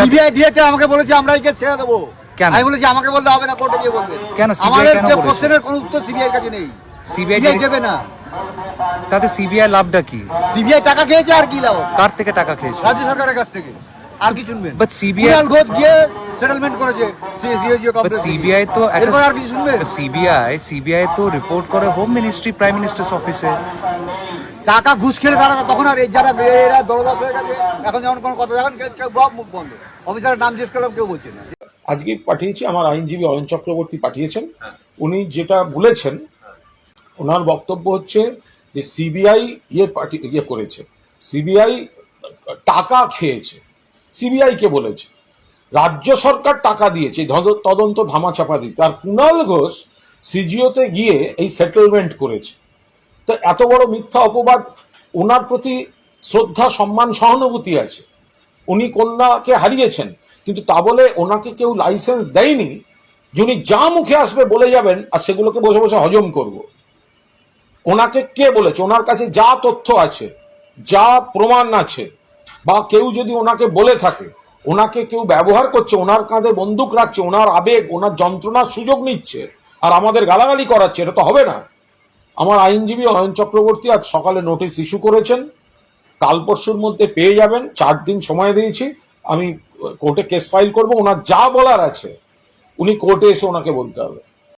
CBI ডিএটা আমাকে বলেছে আমরা একে ছেড়ে দেবো। কেন? আমি বলেছি আমাকে বলতে হবে না কোর্টে গিয়ে বলবে। কেন? আমাদের যে? কোশ্চেনের কোনো উত্তর সিবিআই কাছে নেই। সিবিআই সিবিআই দেবে না। তাতে সিবিআই লাভটা কি? সিবিআই টাকা খেয়েছে আর কি লাভ? কার থেকে টাকা খেয়েছে? রাজ্য সরকারের কাছ থেকে। আর কি শুনবেন? CBI কুণাল ঘোষ গিয়ে সেটেলমেন্ট করেছে বাট সিবিআই তো সিবিআই সিবিআই তো রিপোর্ট করে হোম মিনিস্ট্রি প্রাইম মিনিস্টার্স অফিসে টাকা ঘুষ খেলে তারা তখন আর এই যারা হয়ে এখন যেমন কোনো কথা দেখেন, কেউ- মুখ বন্ধ। অফিসারের নাম জিজ্ঞেস করলাম, কেউ বলছে না। আজকে পাঠিয়েছি, আমার আইনজীবী অয়ন চক্রবর্তী পাঠিয়েছেন। উনি যেটা বলেছেন, ওনার বক্তব্য হচ্ছে যে সিবিআই ইয়ে পাঠি ইয়ে করেছে। সিবিআই টাকা খেয়েছে। সিবিআইকে বলেছে? রাজ্য সরকার টাকা দিয়েছে তদন্ত ধামাচাপা দিতে। আর কুণাল ঘোষ সিজিওতে গিয়ে এই সেটেলমেন্ট করেছে। তো এত বড় মিথ্যা অপবাদ ওনার প্রতি শ্রদ্ধা, সম্মান, সহানুভূতি আছে। উনি কন্যাকে হারিয়েছেন, কিন্তু তা বলে ওনাকে কেউ লাইসেন্স দেয়নি যে উনি যা মুখে আসবে বলে যাবেন, আর সেগুলোকে বসে বসে হজম করব। ওনাকে কে বলেছে? ওনার কাছে যা তথ্য আছে, যা প্রমাণ আছে, বা কেউ যদি ওনাকে বলে থাকে, ওনাকে কেউ ব্যবহার করছে, ওনার কাঁধে বন্দুক রাখছে, ওনার আবেগ, ওনার যন্ত্রণার সুযোগ নিচ্ছে, আর আমাদের গালাগালি করাচ্ছে, এটা তো হবে না। আমার আইনজীবী অয়ন চক্রবর্তী আজ সকালে নোটিশ ইস্যু করেছেন। কাল পরশুর মধ্যে পেয়ে যাবেন। চার দিন সময় দিয়েছি। আমি কোর্টে কেস ফাইল করব। ওনার যা বলার আছে, উনি কোর্টে এসে ওনাকে বলতে হবে।